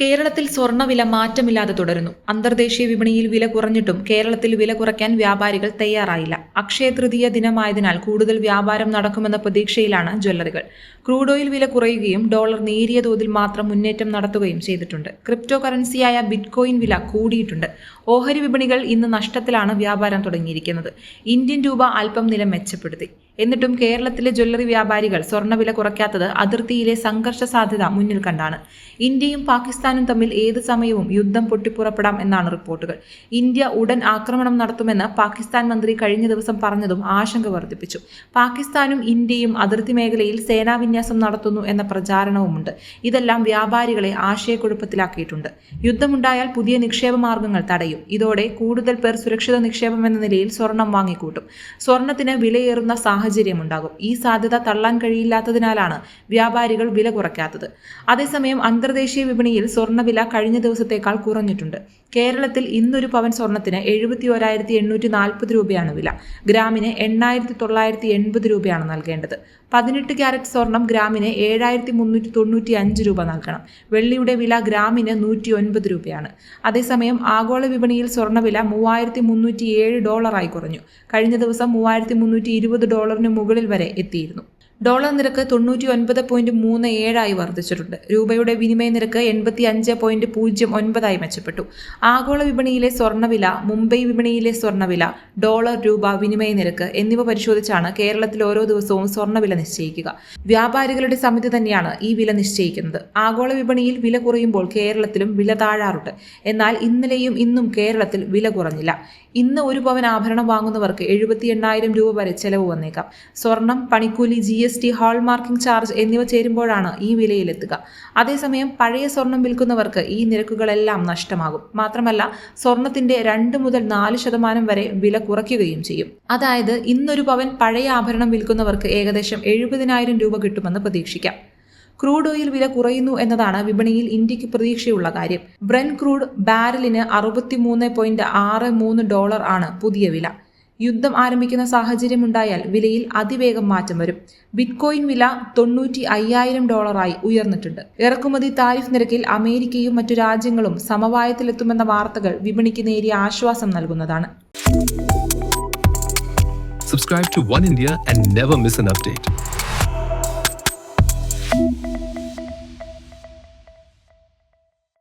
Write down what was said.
കേരളത്തിൽ സ്വർണവില മാറ്റമില്ലാതെ തുടരുന്നു. അന്തർദേശീയ വിപണിയിൽ വില കുറഞ്ഞിട്ടും കേരളത്തിൽ വില കുറയ്ക്കാൻ വ്യാപാരികൾ തയ്യാറായില്ല. അക്ഷയ തൃതീയ ദിനമായതിനാൽ കൂടുതൽ വ്യാപാരം നടക്കുമെന്ന പ്രതീക്ഷയിലാണ് ജ്വല്ലറികൾ. ക്രൂഡ് ഓയിൽ വില കുറയുകയും ഡോളർ നേരിയ തോതിൽ മാത്രം മുന്നേറ്റം നടത്തുകയും ചെയ്തിട്ടുണ്ട്. ക്രിപ്റ്റോ കറൻസിയായ ബിറ്റ്കോയിൻ വില കൂടിയിട്ടുണ്ട്. ഓഹരി വിപണികൾ ഇന്ന് നഷ്ടത്തിലാണ് വ്യാപാരം തുടങ്ങിയിരിക്കുന്നത്. ഇന്ത്യൻ രൂപ അല്പം നില മെച്ചപ്പെടുത്തി. എന്നിട്ടും കേരളത്തിലെ ജ്വല്ലറി വ്യാപാരികൾ സ്വർണവില കുറയ്ക്കാത്തത് അതിർത്തിയിലെ സംഘർഷ സാധ്യത മുന്നിൽ കണ്ടാണ്. ഇന്ത്യയും പാകിസ്ഥാനും തമ്മിൽ ഏത് സമയവും യുദ്ധം പൊട്ടിപ്പുറപ്പെടാം എന്നാണ് റിപ്പോർട്ടുകൾ. ഇന്ത്യ ഉടൻ ആക്രമണം നടത്തുമെന്ന് പാകിസ്ഥാൻ മന്ത്രി കഴിഞ്ഞ ദിവസം പറഞ്ഞതും ആശങ്ക വർദ്ധിപ്പിച്ചു. പാകിസ്ഥാനും ഇന്ത്യയും അതിർത്തി മേഖലയിൽ സേനാവിന്യാസം നടത്തുന്നു എന്ന പ്രചാരണവുമുണ്ട്. ഇതെല്ലാം വ്യാപാരികളെ ആശയക്കുഴപ്പത്തിലാക്കിയിട്ടുണ്ട്. യുദ്ധമുണ്ടായാൽ പുതിയ നിക്ഷേപ മാർഗങ്ങൾ തടയും. ഇതോടെ കൂടുതൽ പേർ സുരക്ഷിത നിക്ഷേപം എന്ന നിലയിൽ സ്വർണം വാങ്ങിക്കൂട്ടും. സ്വർണത്തിന് വിലയേറുന്ന സാഹചര്യമുണ്ടാകും. ഈ സാധ്യത തള്ളാൻ കഴിയില്ലാത്തതിനാലാണ് വ്യാപാരികൾ വില കുറയ്ക്കാത്തത്. അതേസമയം അന്തർദേശീയ വിപണിയിൽ സ്വർണവില കഴിഞ്ഞ ദിവസത്തേക്കാൾ കുറഞ്ഞിട്ടുണ്ട്. കേരളത്തിൽ ഇന്നൊരു പവൻ സ്വർണത്തിന് എഴുപത്തി ഒരായിരത്തി എണ്ണൂറ്റി നാൽപ്പത് രൂപയാണ് വില. ഗ്രാമിന് എണ്ണായിരത്തി തൊള്ളായിരത്തി എൺപത് രൂപയാണ് നൽകേണ്ടത്. പതിനെട്ട് ക്യാരറ്റ് സ്വർണം ഗ്രാമിന് ഏഴായിരത്തി മുന്നൂറ്റി തൊണ്ണൂറ്റി അഞ്ച് രൂപ നൽകണം. വെള്ളിയുടെ വില ഗ്രാമിന് നൂറ്റി ഒൻപത് രൂപയാണ്. അതേസമയം ആഗോള വിപണിയിൽ സ്വർണവില മൂവായിരത്തി മുന്നൂറ്റി ഏഴ് ഡോളറായി കുറഞ്ഞു. കഴിഞ്ഞ ദിവസം മൂവായിരത്തി മുന്നൂറ്റി ഇരുപത് ഡോളറിന് മുകളിൽ വരെ എത്തിയിരുന്നു ഡോളർ നിരക്ക് തൊണ്ണൂറ്റി ഒൻപത് പോയിന്റ് മൂന്ന് ഏഴായി വർദ്ധിച്ചിട്ടുണ്ട്. രൂപയുടെ വിനിമയ നിരക്ക് എൺപത്തി അഞ്ച് പോയിന്റ് പൂജ്യം ഒൻപതായി മെച്ചപ്പെട്ടു. ആഗോള വിപണിയിലെ സ്വർണവില മുംബൈ വിപണിയിലെ സ്വർണവില ഡോളർ രൂപ വിനിമയ നിരക്ക് എന്നിവ പരിശോധിച്ചാണ് കേരളത്തിൽ ഓരോ ദിവസവും സ്വർണവില നിശ്ചയിക്കുക. വ്യാപാരികളുടെ സമിതി തന്നെയാണ് ഈ വില നിശ്ചയിക്കുന്നത്. ആഗോള വിപണിയിൽ വില കുറയുമ്പോൾ കേരളത്തിലും വില താഴാറുണ്ട്. എന്നാൽ ഇന്നലെയും ഇന്നും കേരളത്തിൽ വില കുറഞ്ഞില്ല. ഇന്ന് ഒരു പവൻ ആഭരണം വാങ്ങുന്നവർക്ക് എഴുപത്തി എണ്ണായിരം രൂപ വരെ ചെലവ് വന്നേക്കാം. സ്വർണം പണിക്കൂലി G S T hallmarking charge എന്നിവ ചേരുമ്പോഴാണ് ഈ വിലയിലെത്തുക. അതേസമയം പഴയ സ്വർണം വിൽക്കുന്നവർക്ക് ഈ നിരക്കുകളെല്ലാം നഷ്ടമാകും. മാത്രമല്ല സ്വർണത്തിന്റെ രണ്ട് മുതൽ നാല് ശതമാനം വരെ വില കുറയ്ക്കുകയും ചെയ്യും. അതായത് ഇന്നൊരു പവൻ പഴയ ആഭരണം വിൽക്കുന്നവർക്ക് ഏകദേശം എഴുപതിനായിരം രൂപ കിട്ടുമെന്ന് പ്രതീക്ഷിക്കാം. ക്രൂഡ് ഓയിൽ വില കുറയുന്നു എന്നതാണ് വിപണിയിൽ ഇന്ത്യയ്ക്ക് പ്രതീക്ഷയുള്ള കാര്യം. ബ്രെൻ ക്രൂഡ് ബാരലിന് അറുപത്തിമൂന്ന് പോയിന്റ് ആറ് മൂന്ന് ഡോളർ ആണ് പുതിയ വില. യുദ്ധം ആരംഭിക്കുന്ന സാഹചര്യമുണ്ടായാൽ വിലയിൽ അതിവേഗം മാറ്റം വരും. ബിറ്റ്കോയിൻ വില തൊണ്ണൂറ്റി അയ്യായിരം ഡോളറായി ഉയർന്നിട്ടുണ്ട്. ഇറക്കുമതി താരിഫ് നിരക്കിൽ അമേരിക്കയും മറ്റു രാജ്യങ്ങളും സമവായത്തിലെത്തുമെന്ന വാർത്തകൾ വിപണിക്ക് നേരിയ ആശ്വാസം നൽകുന്നതാണ്. Subscribe to One India and never miss an update.